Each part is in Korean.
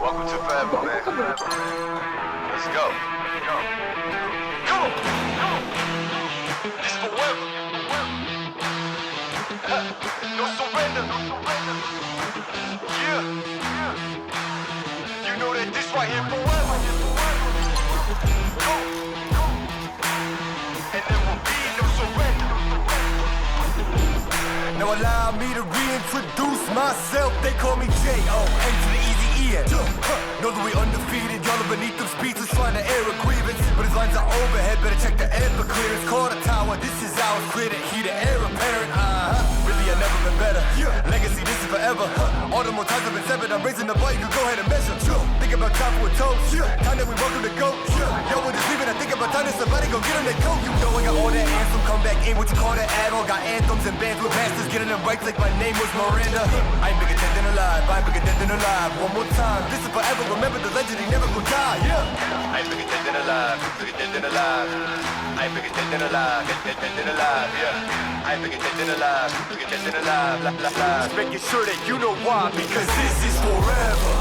Welcome to forever, man. Let's go. Go. Come on. Come. This forever. To reintroduce myself. They call me J.O. N to the easy E-N. Know that we undefeated. Y'all are beneath them speeches trying to air a grievance. But his lines are overhead. Better check the air for clearance. Call the tower. This is ours. Clear heat. The air apparent. Really, I never been better. Legacy, this is forever. All the more times I've been severed. I'm raising the bar. You can go ahead and measure. Think about time for a toast. Time that we welcome to go. Yo, we're just leaving. I think about time that somebody go get on their coat. You know I got all that anthem. Come back in. What you call that add-on? Got anthems and bands with masters. Getting them right like my name was Miranda. I ain't bigger dead than alive. I ain't bigger dead than alive. One more time. This is forever. Remember the legend. He never gonna die. Yeah. I ain't bigger dead than alive. Bigger dead than alive. I ain't bigger dead than alive. Dead, dead, dead than alive. Yeah. I bigger dead alive. Dead than alive. La, la, la. Making sure that you know why. Because this is forever.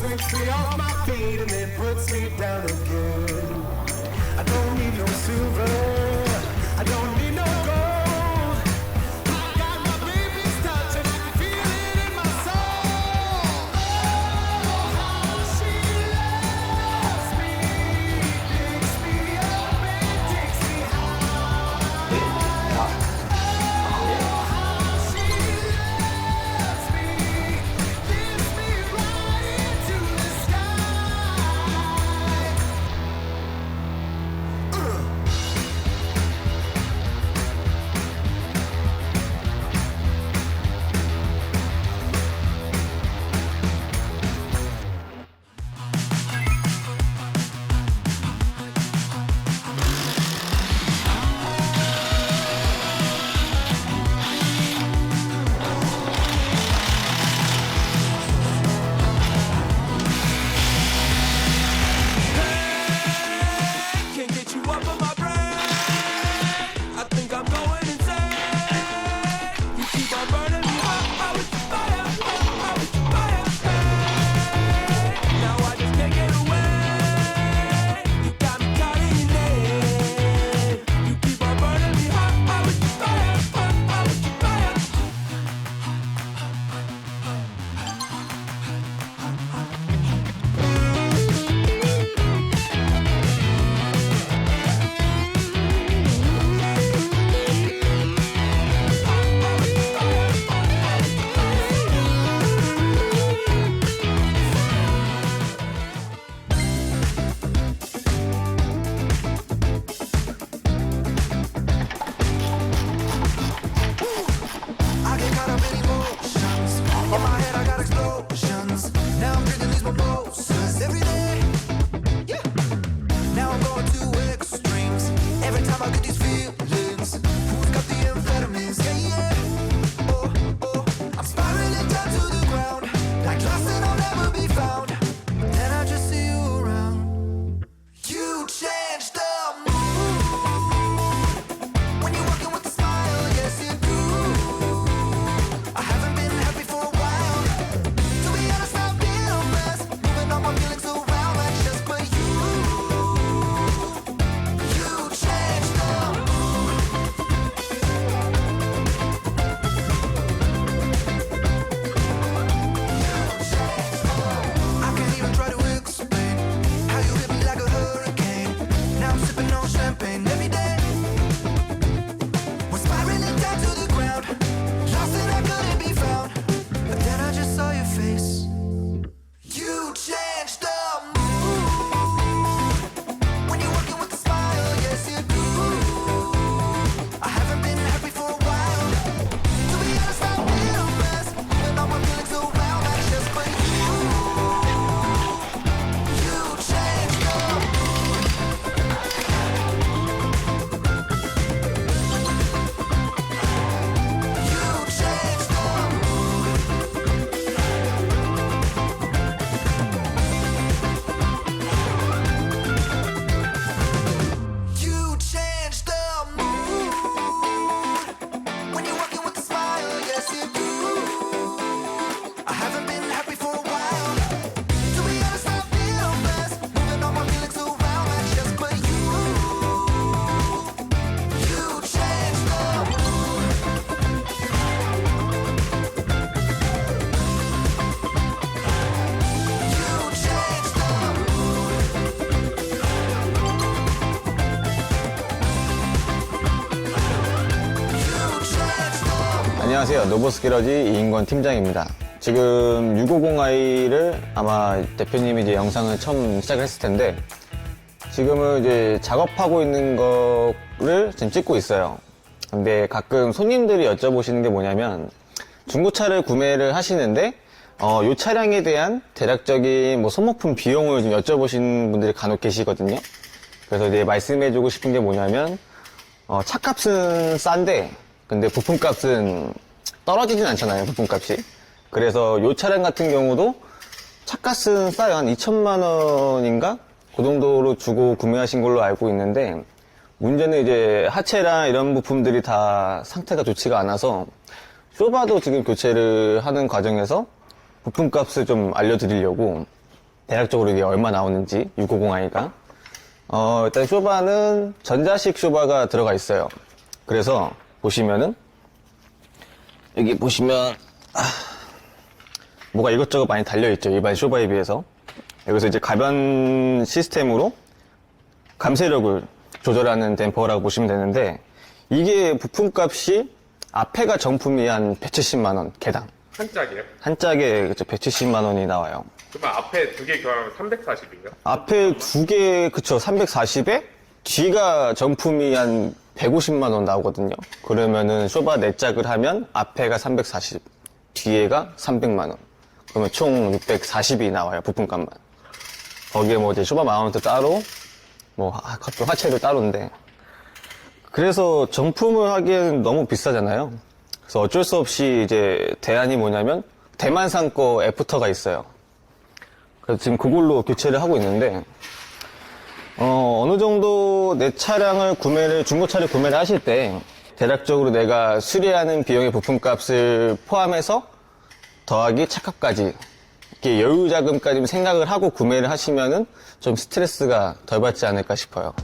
Sweeps me off my feet and then puts me down again. I don't need no silver. I don't 안녕하세요. 노보스기러지 이인권 팀장입니다. 지금 650i를 아마 대표님이 이제 영상을 처음 시작을 했을 텐데 지금은 이제 작업하고 있는 거를 지금 찍고 있어요. 근데 가끔 손님들이 여쭤보시는 게 뭐냐면 중고차를 구매를 하시는데 어, 이 차량에 대한 대략적인 뭐 소모품 비용을 좀 여쭤보시는 분들이 간혹 계시거든요. 그래서 이제 말씀해주고 싶은 게 뭐냐면 어, 차값은 싼데 근데 부품값은 떨어지진 않잖아요 부품값이. 그래서 이 차량 같은 경우도 차값은 싸요. 한 2천만 원인가? 그 정도로 주고 구매하신 걸로 알고 있는데 문제는 이제 하체랑 이런 부품들이 다 상태가 좋지가 않아서 쇼바도 지금 교체를 하는 과정에서 부품값을 좀 알려드리려고 대략적으로 이게 얼마 나오는지 650i가. 어, 일단 쇼바는 전자식 쇼바가 들어가 있어요. 그래서 보시면은 여기 보시면 아, 뭐가 이것저것 많이 달려 있죠. 일반 쇼바에 비해서. 여기서 이제 가변 시스템으로 감쇄력을 조절하는 댐퍼라고 보시면 되는데 이게 부품값이 앞에가 정품이 한 170만 원 개당. 한 짝이에요? 한 짝에 그쵸 170만 원이 나와요. 그러면 앞에 두개 교환하면 340인가요? 앞에 두 개, 그쵸, 340에 뒤가 정품이 한 150만 원 나오거든요. 그러면은 쇼바 네 짝을 하면 앞에가 340, 뒤에가 300만 원. 그러면 총 640이 나와요, 부품값만. 거기에 뭐 이제 쇼바 마운트 따로, 뭐, 하체도 따로인데. 그래서 정품을 하기에는 너무 비싸잖아요. 그래서 어쩔 수 없이 이제 대안이 뭐냐면, 대만산 거 애프터가 있어요. 그래서 지금 그걸로 교체를 하고 있는데 어, 어느 정도 내 차량을 구매를 중고차를 구매를 하실 때 대략적으로 내가 수리하는 비용의 부품값을 포함해서 더하기 차값까지 이렇게 여유 자금까지 생각을 하고 구매를 하시면은 좀 스트레스가 덜 받지 않을까 싶어요.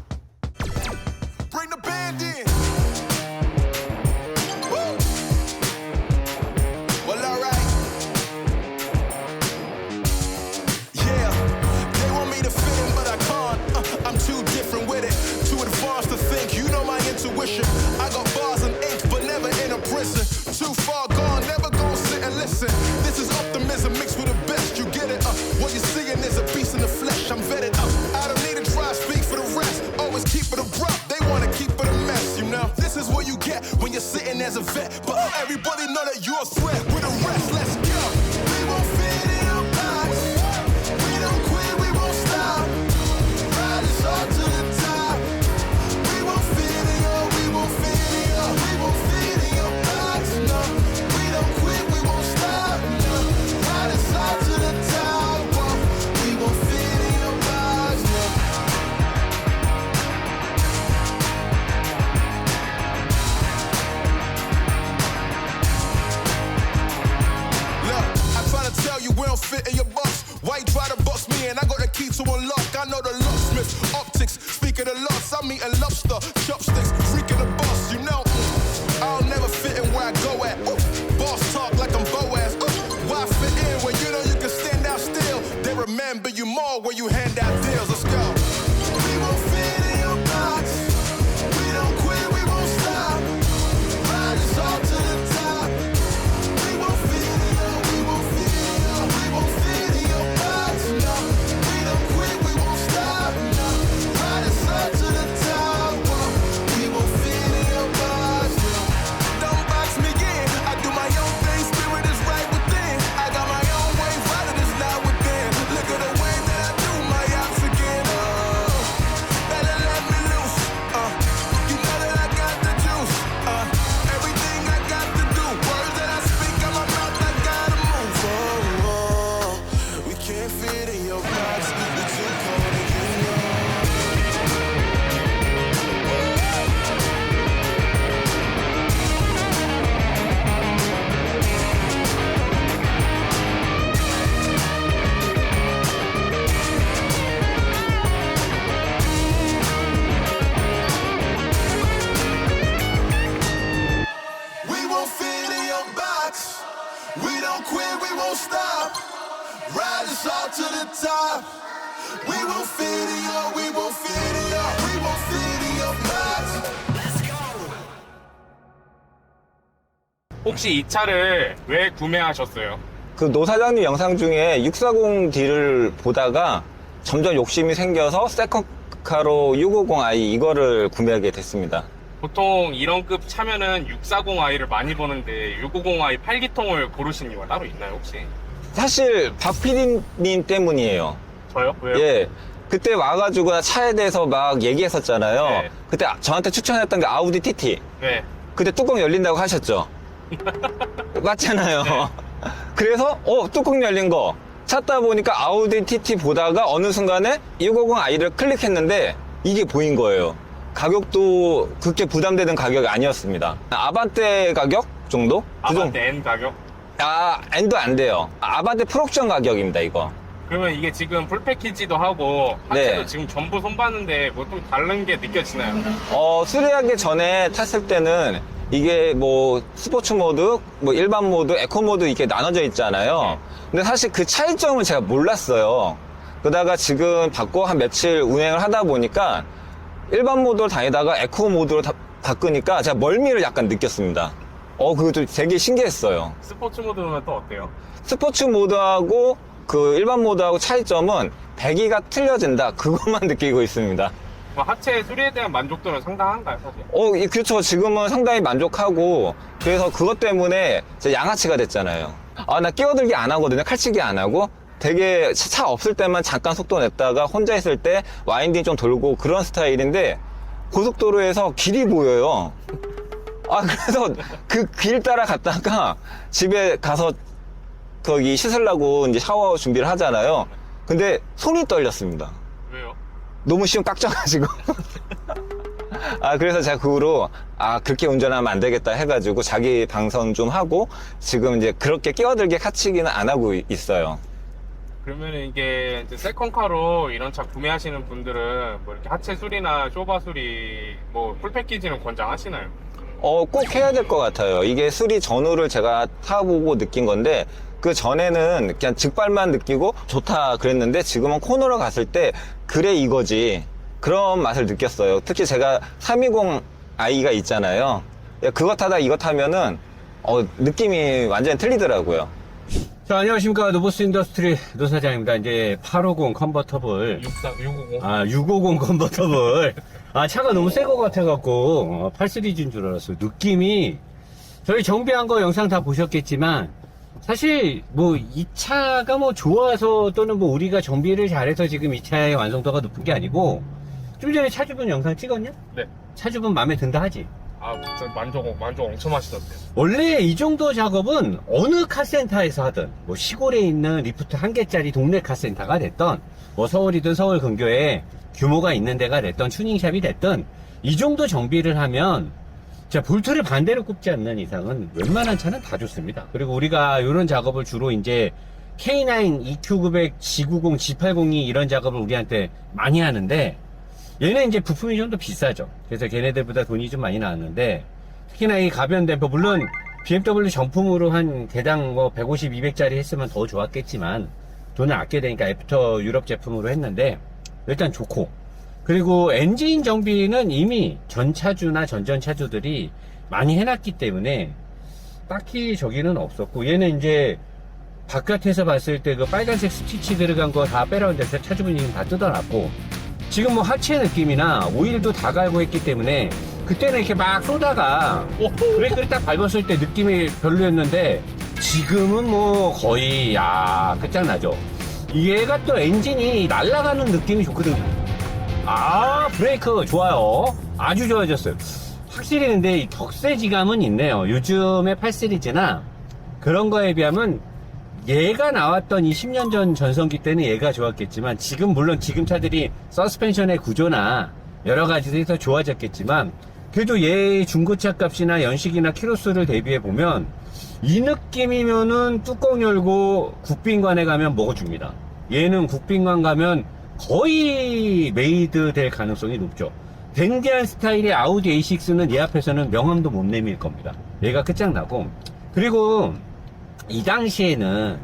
Sitting as a vet. But everybody know that you're a threat. With the rest, let's fit in your box. Why you try to box me and I got the key to unlock. I know the locksmith, optics. Speak of the loss, I'm eating lobster, chopsticks, freaking the boss. You know, I'll never fit in where I go at. Ooh, boss talk like I'm Boaz. Ooh, why fit in when you know you can stand out still? They remember you more when you hand out We don't quit, we won't stop. Ride us all to the top. We won't fit in your, we won't fit in your, we won't fit in your box. 혹시 이 차를 왜 구매하셨어요? 그 노 사장님 영상 중에 640D를 보다가 점점 욕심이 생겨서 세컨카로 650i 이거를 구매하게 됐습니다. 보통 이런 급 차면은 640i를 많이 보는데 650i 8기통을 고르신 이유가 따로 있나요 혹시? 사실 박 PD님 때문이에요. 저요? 왜요? 예. 그때 와가지고 나 차에 대해서 막 얘기했었잖아요. 네. 그때 저한테 추천했던 게 아우디 TT. 네. 그때 뚜껑 열린다고 하셨죠? 맞잖아요. 그래서, 어, 뚜껑 열린 거. 찾다 보니까 아우디 TT 보다가 어느 순간에 650i를 클릭했는데 이게 보인 거예요. 가격도 그렇게 부담되는 가격이 아니었습니다. 아반떼 가격 정도? 그 정도. 아반떼 N 가격? 아, N도 안 돼요. 아반떼 프록션 가격입니다, 이거. 그러면 이게 지금 풀 패키지도 하고 하체도 네. 지금 전부 손봤는데 뭐 좀 다른 게 느껴지나요? 어, 수리하기 전에 탔을 때는 이게 뭐 스포츠 모드, 뭐 일반 모드, 에코 모드 이렇게 나눠져 있잖아요. 근데 사실 그 차이점을 제가 몰랐어요. 그러다가 지금 받고 한 며칠 운행을 하다 보니까 일반 모드로 다니다가 에코 모드로 다- 바꾸니까 제가 멀미를 약간 느꼈습니다. 어, 그것도 되게 신기했어요. 스포츠 모드면 또 어때요? 스포츠 모드하고 그 일반 모드하고 차이점은 배기가 틀려진다. 그것만 느끼고 있습니다. 뭐 하체 수리에 대한 만족도는 상당한가요 사실? 어, 이- 그렇죠. 지금은 상당히 만족하고, 그래서 그것 때문에 제 양아치가 됐잖아요. 아, 나 끼어들기 안 하거든요. 칼치기 안 하고. 되게 차- 차 없을 때만 잠깐 속도 냈다가 혼자 있을 때 와인딩 좀 돌고 그런 스타일인데, 고속도로에서 길이 보여요. 아, 그래서 그 길 따라 갔다가 집에 가서 거기 씻으려고 이제 샤워 준비를 하잖아요. 근데 손이 떨렸습니다. 왜요? 너무 시험 깍져가지고. 아, 그래서 제가 그 후로, 아, 그렇게 운전하면 안 되겠다 해가지고 자기 방선 좀 하고 지금 이제 그렇게 끼어들게 카치기는 안 하고 이- 있어요. 그러면 이게 이제 세컨카로 이런 차 구매하시는 분들은 뭐 이렇게 하체 수리나 쇼바 수리 뭐 풀 패키지는 권장하시나요? 어, 꼭 해야 될 것 같아요. 이게 수리 전후를 제가 타보고 느낀 건데, 그 전에는 그냥 직발만 느끼고 좋다 그랬는데, 지금은 코너로 갔을 때, 그래 이거지. 그런 맛을 느꼈어요. 특히 제가 320i가 있잖아요. 예, 그거 타다 이거 타면은, 어, 느낌이 완전히 틀리더라고요. 자, 안녕하십니까. 노보스 인더스트리 노사장입니다. 이제 850 컨버터블. 64, 650. 아, 650 컨버터블. 아, 차가 너무 새 거 같아갖고, 어, 8 시리즈인 줄 알았어요. 느낌이, 저희 정비한 거 영상 다 보셨겠지만, 사실, 뭐, 이 차가 뭐 좋아서 또는 뭐 우리가 정비를 잘해서 지금 이 차의 완성도가 높은 게 아니고, 좀 전에 차주분 영상 찍었냐? 네. 차주분 마음에 든다 하지? 아, 진짜 만족, 만족 엄청 하시던데요. 원래 이 정도 작업은 어느 카센터에서 하든 뭐 시골에 있는 리프트 한 개짜리 동네 카센터가 됐던 뭐 서울이든 서울 근교에 규모가 있는 데가 됐던 튜닝샵이 됐든 이 정도 정비를 하면 자 볼트를 반대로 꼽지 않는 이상은 웬만한 차는 다 좋습니다. 그리고 우리가 이런 작업을 주로 이제 K9, EQ900, G90, G80이 이런 작업을 우리한테 많이 하는데 얘는 이제 부품이 좀 더 비싸죠. 그래서 걔네들보다 돈이 좀 많이 나왔는데 특히나 이 가변 댐퍼 물론 BMW 정품으로 한 대당 뭐 150, 200짜리 했으면 더 좋았겠지만 돈을 아껴야 되니까 애프터 유럽 제품으로 했는데 일단 좋고 그리고 엔진 정비는 이미 전 차주나 전전 차주들이 많이 해놨기 때문에 딱히 저기는 없었고 얘는 이제 바깥에서 봤을 때 그 빨간색 스티치 들어간 거 다 빼라온 데서 차주분이 다 뜯어놨고 지금 뭐 하체 느낌이나 오일도 다 갈고 했기 때문에 그때는 이렇게 막 쏘다가 브레이크를 딱 밟았을 때 느낌이 별로였는데 지금은 뭐 거의 야 끝장나죠. 얘가 또 엔진이 날아가는 느낌이 좋거든요. 아 브레이크 좋아요. 아주 좋아졌어요. 확실히 근데 이 격세지감은 있네요. 요즘의 8 시리즈나 그런 거에 비하면 얘가 나왔던 이 10년 전 전성기 때는 얘가 좋았겠지만 지금 물론 지금 차들이 서스펜션의 구조나 여러 더 좋아졌겠지만 그래도 얘 중고차 값이나 연식이나 키로수를 대비해 보면 이 느낌이면은 뚜껑 열고 국빈관에 가면 먹어줍니다. 얘는 국빈관 가면 거의 메이드 될 가능성이 높죠. 댕기한 스타일의 아우디 A6는 얘 앞에서는 명함도 못 내밀 겁니다. 얘가 끝장나고 그리고 이 당시에는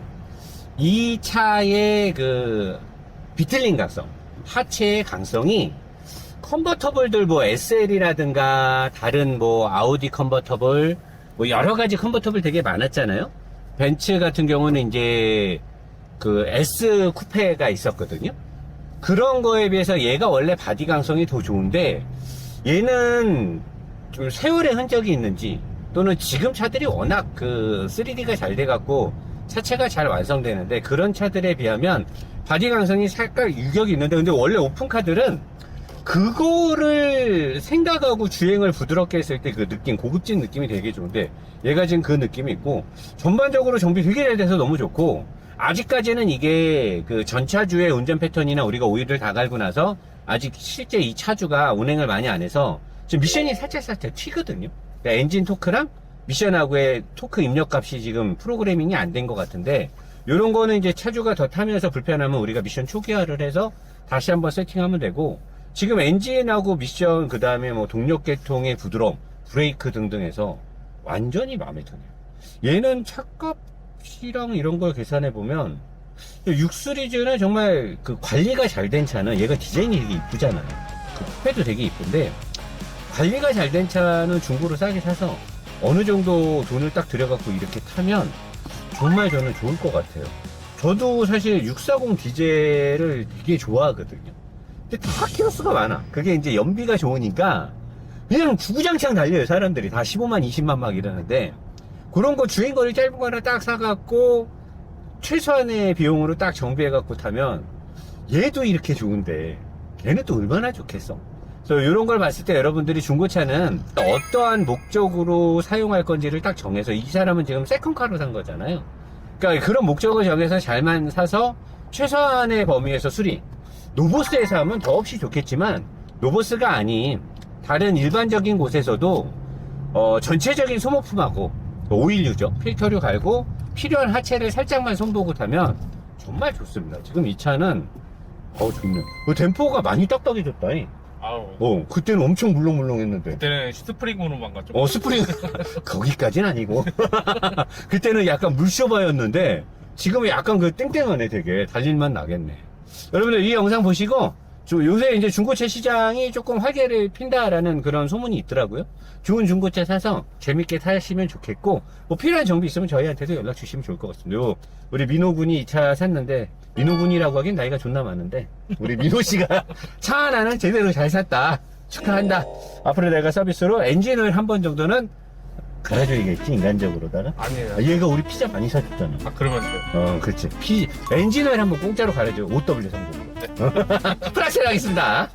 이 차의 그 비틀린 각성, 하체의 강성이 컨버터블들 뭐 SL이라든가 다른 뭐 아우디 컨버터블 뭐뭐 여러 가지 컨버터블 되게 많았잖아요. 벤츠 같은 경우는 이제 그 S 쿠페가 있었거든요. 그런 거에 비해서 얘가 원래 바디 강성이 더 좋은데 얘는 좀 세월의 흔적이 있는지 또는 지금 차들이 워낙 그 3D가 잘 돼갖고 차체가 잘 완성되는데 그런 차들에 비하면 바디 강성이 살짝 유격이 있는데 근데 원래 오픈카들은 그거를 생각하고 주행을 부드럽게 했을 때 그 느낌, 고급진 느낌이 되게 좋은데 얘가 지금 그 느낌이 있고 전반적으로 정비 되게 잘 돼서 너무 좋고 아직까지는 이게 그 전차주의 운전 패턴이나 우리가 오일을 다 갈고 나서 아직 실제 이 차주가 운행을 많이 안 해서 지금 미션이 살짝살짝 튀거든요. 그러니까 엔진 토크랑 미션하고의 토크 입력 값이 지금 프로그래밍이 안 된 것 같은데 이런 거는 이제 차주가 더 타면서 불편하면 우리가 미션 초기화를 해서 다시 한번 세팅하면 되고 지금 엔진하고 미션 그 다음에 뭐 동력 계통의 부드러움 브레이크 등등 해서 완전히 마음에 드네요. 얘는 차값이랑 이런 걸 계산해 보면 6 시리즈는 정말 그 관리가 잘 된 차는 얘가 디자인이 되게 이쁘잖아요. 그 쿠페도 되게 이쁜데 관리가 잘 된 차는 중고로 싸게 사서 어느 정도 돈을 딱 들여갖고 이렇게 타면 정말 저는 좋을 것 같아요. 저도 사실 640 디젤을 되게 좋아하거든요. 근데 다 키로수가 많아. 그게 이제 연비가 좋으니까 그냥 주구장창 달려요, 사람들이. 다 15만, 20만 막 이러는데 그런 거 주행거리 짧은 거 하나 딱 사갖고 최소한의 비용으로 딱 정비해갖고 타면 얘도 이렇게 좋은데 얘는 또 얼마나 좋겠어. 그래서 이런 걸 봤을 때 여러분들이 중고차는 어떠한 목적으로 사용할 건지를 딱 정해서 이 사람은 지금 세컨카로 산 거잖아요. 그러니까 그런 목적을 정해서 잘만 사서 최소한의 범위에서 수리. 노보스에서 하면 더없이 좋겠지만 노보스가 아닌 다른 일반적인 곳에서도 어, 전체적인 소모품하고 오일류죠. 필터류 갈고 필요한 하체를 살짝만 손보고 타면 정말 좋습니다. 지금 이 차는 어 좋네. 그 댐퍼가 많이 딱딱해졌다. 이. 아우. 어, 그때는 엄청 물렁물렁했는데. 그때는 스프링으로만 갔죠. 어, 스프링. 거기까진 아니고. 그때는 약간 물쇼바였는데, 지금은 약간 그 땡땡하네, 되게. 달릴만 나겠네. 여러분들 이 영상 보시고, 저 요새 이제 중고차 시장이 조금 활개를 핀다라는 그런 소문이 있더라고요. 좋은 중고차 사서 재밌게 타시면 좋겠고, 뭐 필요한 정비 있으면 저희한테도 연락 주시면 좋을 것 같습니다. 요, 우리 민호 군이 이 차 샀는데, 민호 군이라고 하긴 나이가 존나 많은데, 우리 민호 씨가 차 하나는 제대로 잘 샀다. 축하한다. 앞으로 내가 서비스로 엔진을 한 번 정도는 갈아줘야겠지, 인간적으로다가. 아니에요. 아, 얘가 우리 피자 많이 사줬잖아. 아, 그러면 돼요. 어, 그렇지. 피, 엔진을 한번 공짜로 갈아줘. OW 상품으로. 플라시를 하겠습니다.